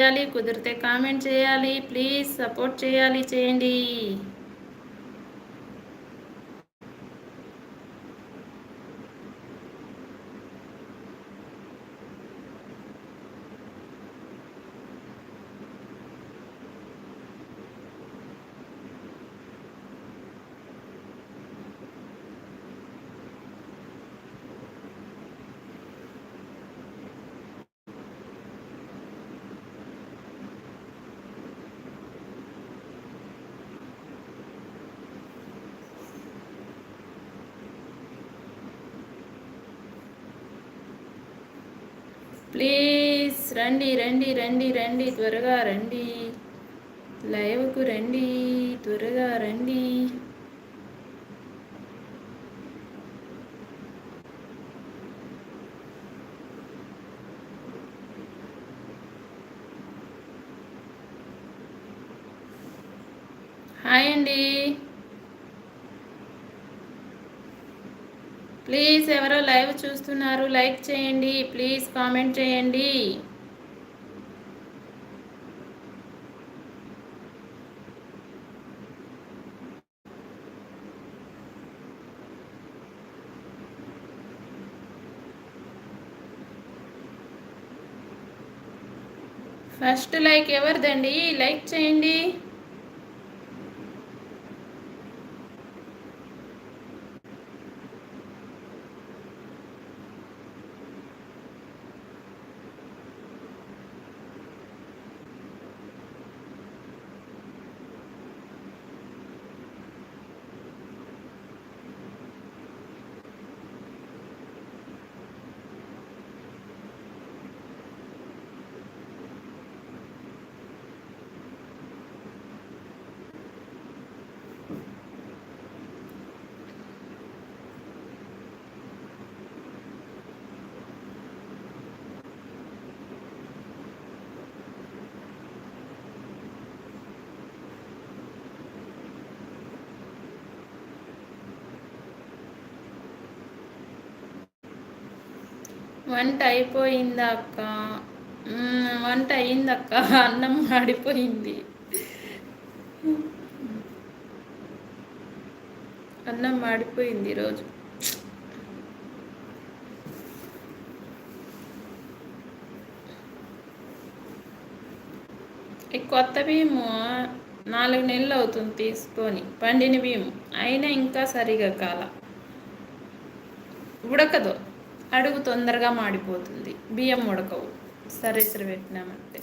చేయాలి కుదిరితే కామెంట్ చేయాలి ప్లీజ్ సపోర్ట్ చేయాలి చేయండి. ప్లీజ్ రండి రండి రండి రండి త్వరగా రండి. లైవ్కు రండి త్వరగా రండి హాయ్ అండి ప్లీజ్ ఎవరో లైవ్ చూస్తున్నారు లైక్ చేయండి ప్లీజ్ కామెంట్ చేయండి. ఫస్ట్ లైక్ ఎవరిదండి? లైక్ చేయండి. వంట అయిపోయిందా అక్క. వంట అయిందక్క అన్నం మాడిపోయింది. అన్నం మాడిపోయింది ఈరోజు. ఈ కొత్త బియ్యము నాలుగు నెలలు అవుతుంది తీసుకొని. పండిన బియ్యం అయినా ఇంకా సరిగా కాల. ఉడకదు. అడుగు తొందరగా మాడిపోతుంది. బియ్యం ఉడకవు. సరిసరి పెట్టినామంటే.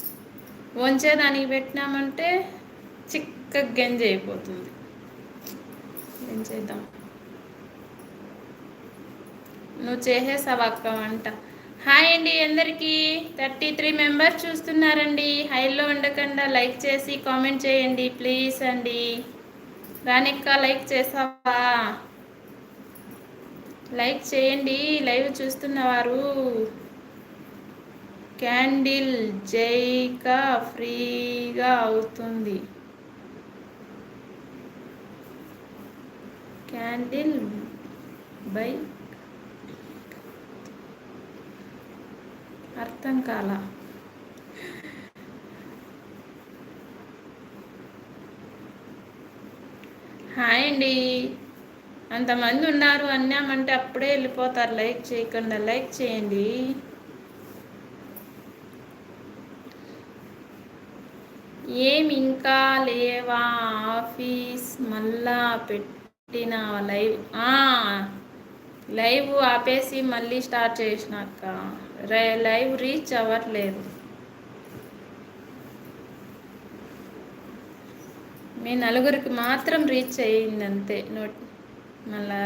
వంచేదానికి పెట్టినామంటే చిక్క గంజి అయిపోతుంది. ఏం చేద్దాం? నువ్వు చేసేసావు అక్క వంట. హాయ్ అండి అందరికీ. థర్టీ త్రీ మెంబర్స్ చూస్తున్నారండి. హైలో ఉండకుండా లైక్ చేసి కామెంట్ చేయండి ప్లీజ్ అండి. రానిక్క లైక్ చేసావా? లైక్ చేయండి. లైవ్ చూస్తున్నవారు. క్యాండిల్ జైక ఫ్రీగా అవుతుంది. క్యాండిల్ బై అర్థం కాల. హాయ్ అండి. అంతమంది ఉన్నారు అన్నామంటే అప్పుడే వెళ్ళిపోతారు. లైక్ చేయకుండా లైక్ చేయండి. ఏమి ఇంకా లేవా? ఆఫీస్ మళ్ళా పెట్టిన లైవ్ లైవ్ ఆపేసి మళ్ళీ స్టార్ట్ చేసినాక లైవ్ రీచ్ అవ్వట్లేదు. మీ నలుగురికి మాత్రం రీచ్ అయ్యింది అంతే నోట్ మళ్ళా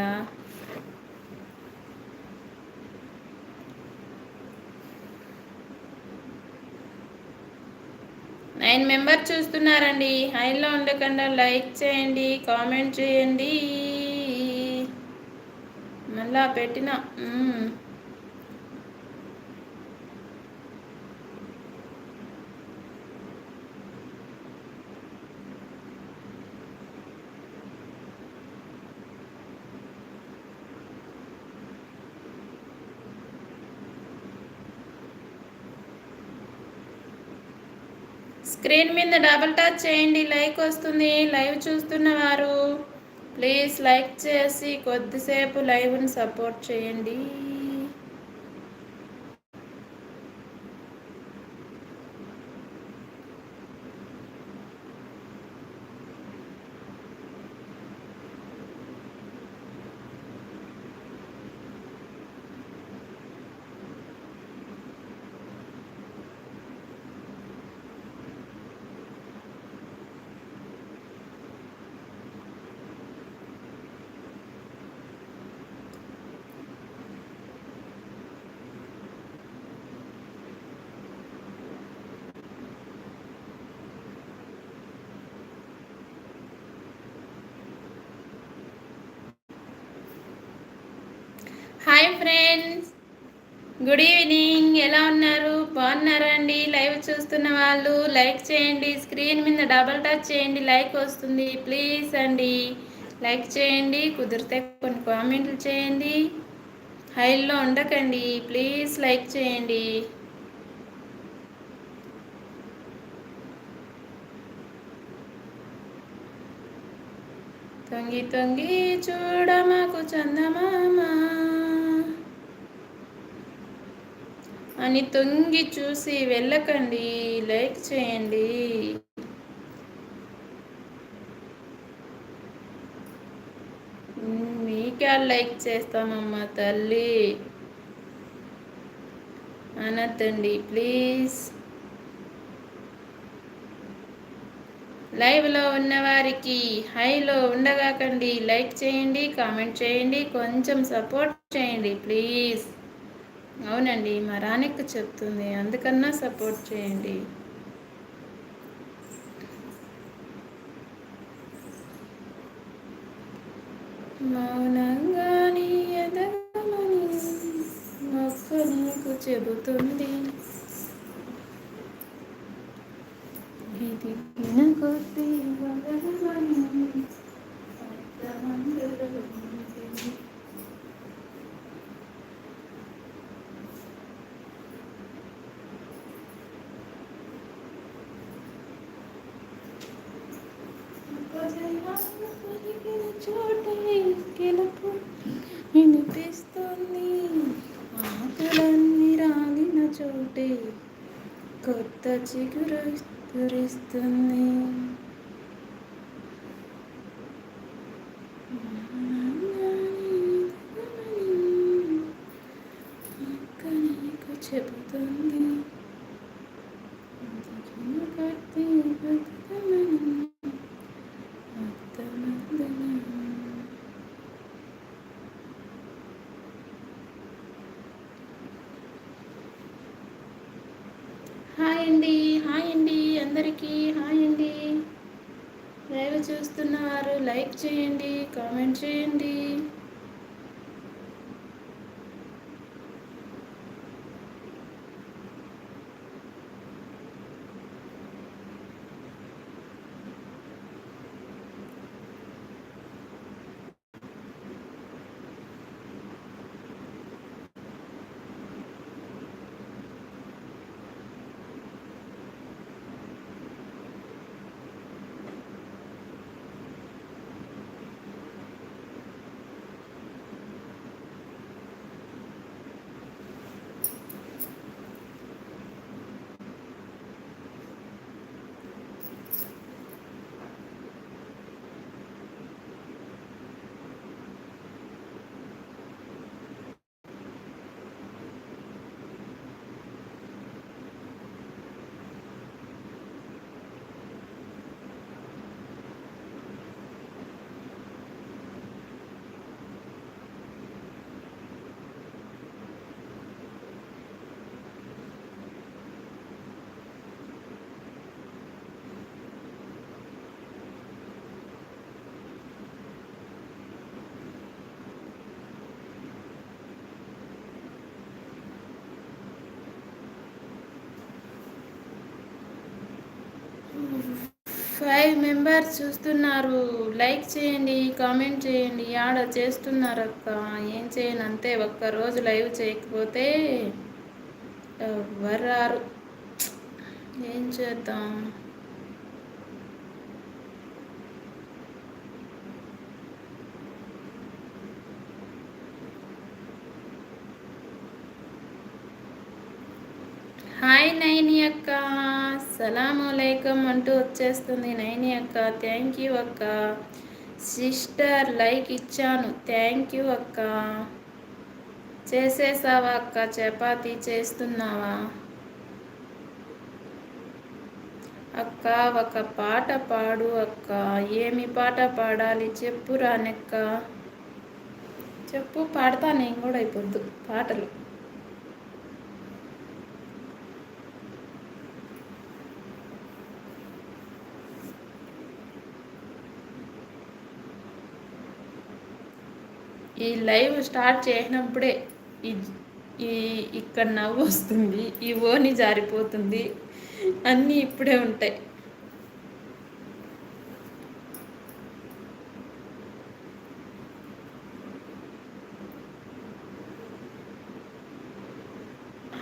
నైన్ మెంబర్ చూస్తున్నారండి. హైలో ఉండకుండా లైక్ చేయండి కామెంట్ చేయండి. మళ్ళా పెట్టిన స్క్రీన్ మీద డబుల్ టచ్ చేయండి. లైక్ వస్తుంది. లైవ్ చూస్తున్న వారు ప్లీజ్ లైక్ చేసి కొద్దిసేపు లైవ్ని సపోర్ట్ చేయండి. Hi friends. Good evening. ఎలా ఉన్నారు? బాగున్నారా అండి? లైవ్ చూస్తున్న వాళ్ళు లైక్ చేయండి. స్క్రీన్ మీద డబల్ టచ్ చేయండి. లైక్ వస్తుంది. ప్లీజ్ అండి. లైక్ చేయండి. కుదిరితే కొన్ని కామెంట్లు చేయండి. హైల్లో ఉండకండి. ప్లీజ్ లైక్ చేయండి. తొంగి తొంగి చూడమాకు చందమామా. అని తొంగి చూసి వెళ్ళకండి లైక్ చేయండి. మీకే లైక్ చేస్తామమ్మా తల్లి. అనద్దండి ప్లీజ్. లైవ్లో ఉన్నవారికి హైలో ఉండగాకండి లైక్ చేయండి కామెంట్ చేయండి కొంచెం సపోర్ట్ చేయండి ప్లీజ్. అవునండి మా రానిక్క చెప్తుంది. అందుకన్నా సపోర్ట్ చేయండి. మౌనంగా నీ ఎదగమని మొక్క నీకు చెబుతుంది. ఇది కొద్ది వదలమని చిగురిస్తుంది చెబుతుంది ఫైవ్ మెంబర్స్ చూస్తున్నారు. లైక్ చేయండి కామెంట్ చేయండి. ఆడ చేస్తున్నారు అక్క. ఏం చేయను అంతే. ఒక్కరోజు లైవ్ చేయకపోతే ఎవరు ఏం చేద్దాం? హాయ్ నైని అక్క. సలాం అంటూ వచ్చేస్తుంది నైని అక్క. థ్యాంక్ యూ అక్క. సిస్టర్ లైక్ ఇచ్చాను. థ్యాంక్ యూ అక్క. చేసేసావా అక్క? చపాతీ చేస్తున్నావా? అక్క ఒక పాట పాడు అక్క. ఏమి పాట పాడాలి? చెప్పు రానక్క. చెప్పు పాడతా నేను కూడా అయిపోద్దు. పాటలు. ఈ లైవ్ స్టార్ట్ చేసినప్పుడే ఈ ఇక్కడ నవ్వు వస్తుంది ఈ ఓని జారిపోతుంది అన్నీ ఇప్పుడే ఉంటాయి.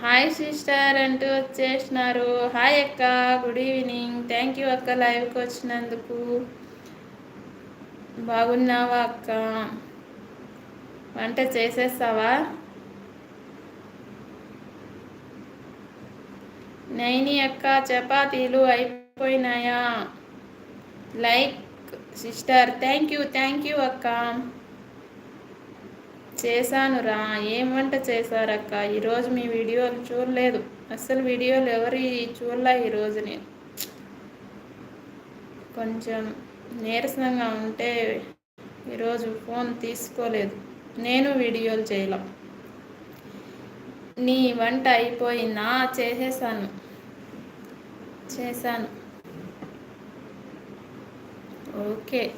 హాయ్ సిస్టర్ అంటూ వచ్చేసినారు. హాయ్ అక్క గుడ్ ఈవినింగ్. థ్యాంక్ యూ అక్క లైవ్కి వచ్చినందుకు. బాగున్నావా అక్క? వంట చేసేస్తావా? నైని అక్క చపాతీలు అయిపోయినాయా? Like sister thank you thank you అక్క. చేశానురా ఏం వంట చేశారక్క? ఈరోజు మీ వీడియోలు చూడలేదు. అసలు వీడియోలు ఎవరి చూడలే ఈరోజు నేను. కొంచెం నీరసంగా ఉంటే ఈరోజు ఫోన్ తీసుకోలేదు. నేను వీడియోలు చేయలేం. నీ వంట అయిపోయిందా? చేసేసాను. చేశాను. Okay.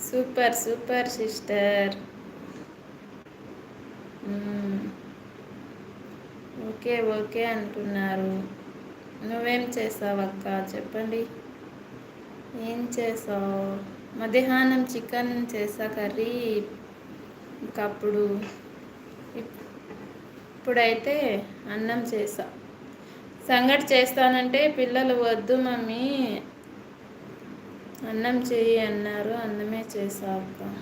Super super sister. Okay okay అంటున్నారు. నువ్వేం చేసావక్క? చెప్పండి. ఏం చేసావు? మధ్యాహ్నం చికెన్ చేసా కర్రీ. ఇంకప్పుడు ఇప్పుడైతే అన్నం చేసా. సంగటి చేస్తానంటే పిల్లలు వద్దు మమ్మీ. అన్నం చెయ్యి అన్నారు. అన్నమే చేసా అక్క.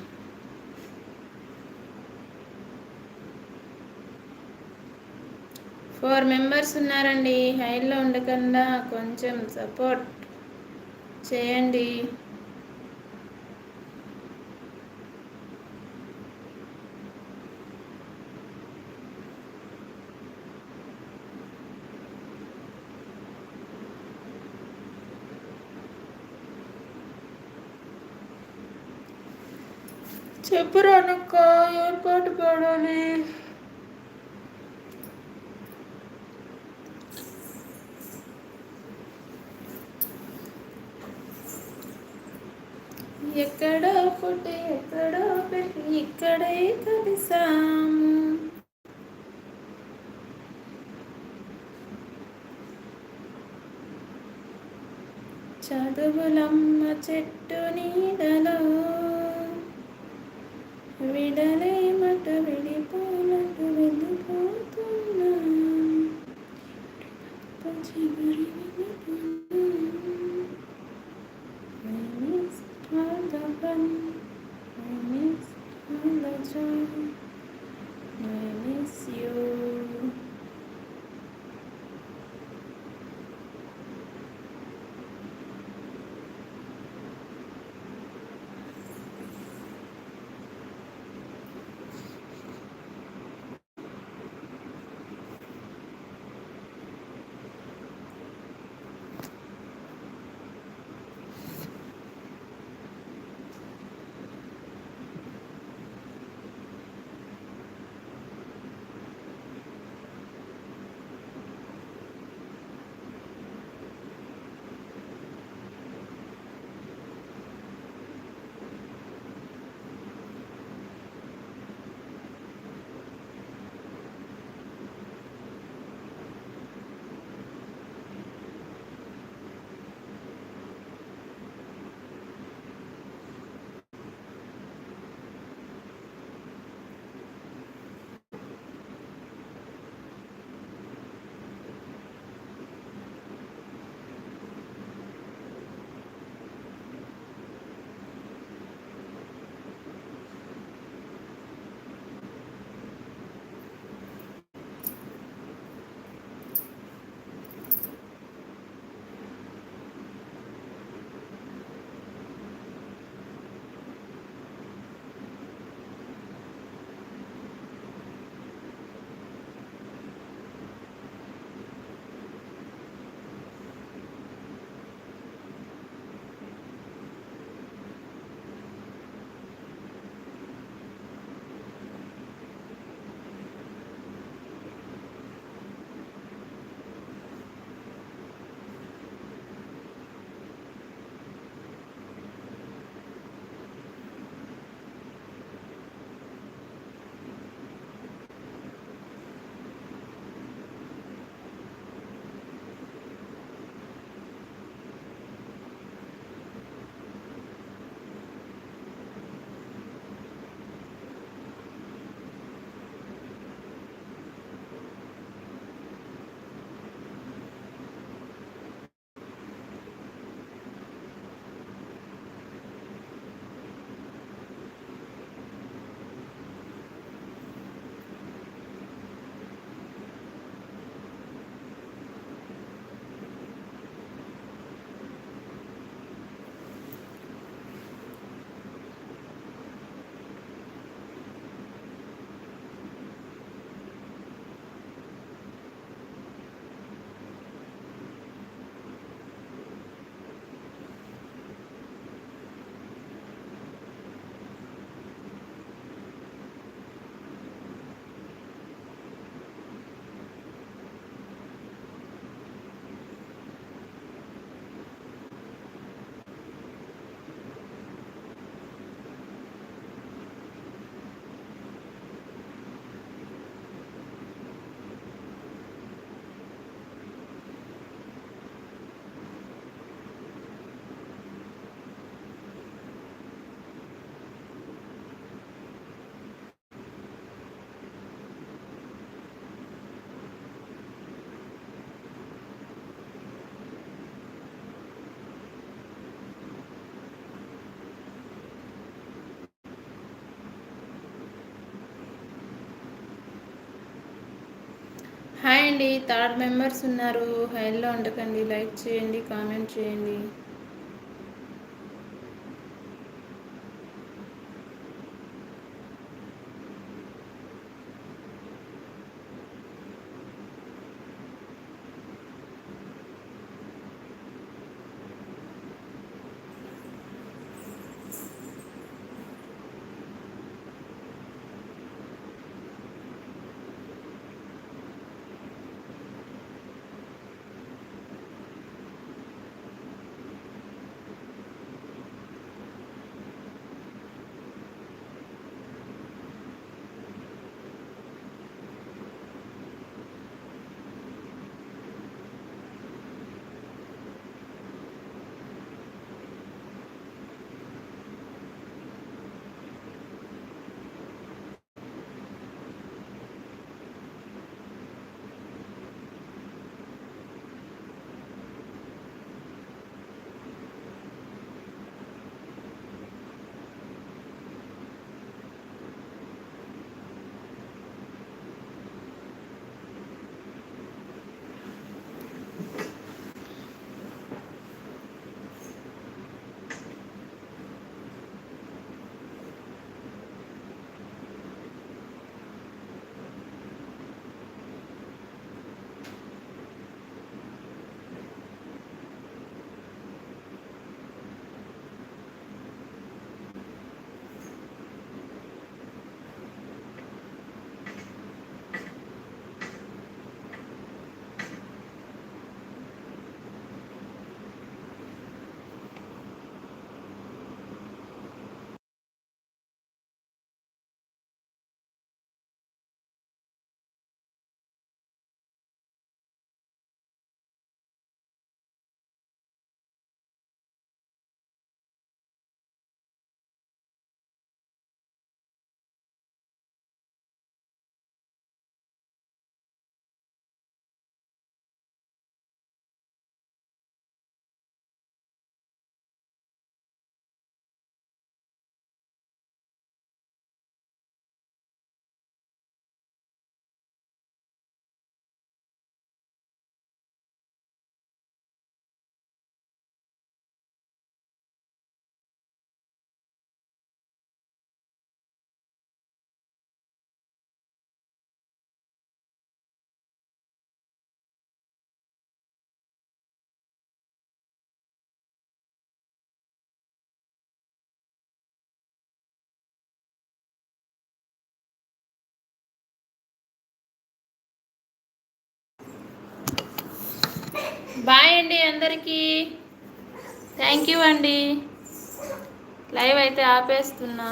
ఫోర్ మెంబర్స్ ఉన్నారండి. హైల్లో ఉండకుండా కొంచెం సపోర్ట్ చేయండి. చెప్పు రానక్క ఏర్పాటు పాట ఎక్కడో పుట్టి ఎక్కడో పెట్టి ఇక్కడే కలిసాము. చదువులమ్మ చెట్టు నీడలో విడలే హాయ్ అండి థర్డ్ మెంబర్స్ ఉన్నారు. హైల్లో ఉండకండి లైక్ చేయండి కామెంట్ చేయండి. బాయ్ అండి అందరికీ. థ్యాంక్ యూ అండి. లైవ్ అయితే ఆపేస్తున్నా.